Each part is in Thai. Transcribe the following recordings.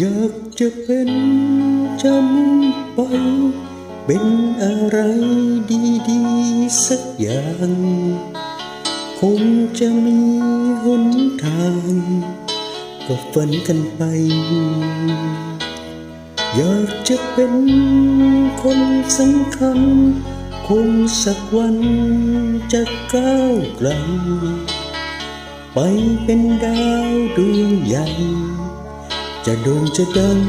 อยากจะเป็นจำไป เป็นอะไรดีๆ สักอย่าง คงจะมีหนทาง ก็ฝันกันไป อยากจะเป็นคนสำคัญ คงสักวันจะก้าวไกลไปเป็นดาวดวงใหญ่ จะโด่งจะดัง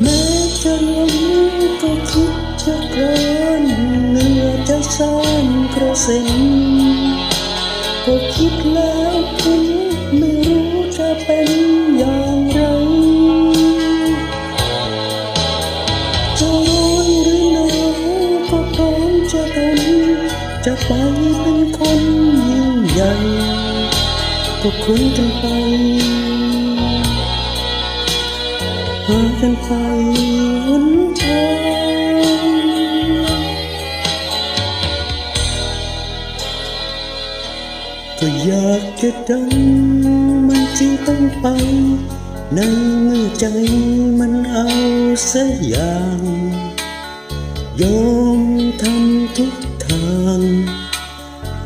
แม้จะล้มก็คิดจะกรานเหนื่อจะสร้างกระเซ็นก็คิดแล้วคิดไม่รู้จะเป็นอย่างไรจะร้อนหรือหนาวก็พร้อมจะทนจะไปเป็นคนยิ่งใหญ่ ก็คุยกันไปหากันไปหนทางก็อยากจะดังมันจึงต้องไป ในเมื่อใจมันเอาสกอย่าง ยอมทำทุกทาง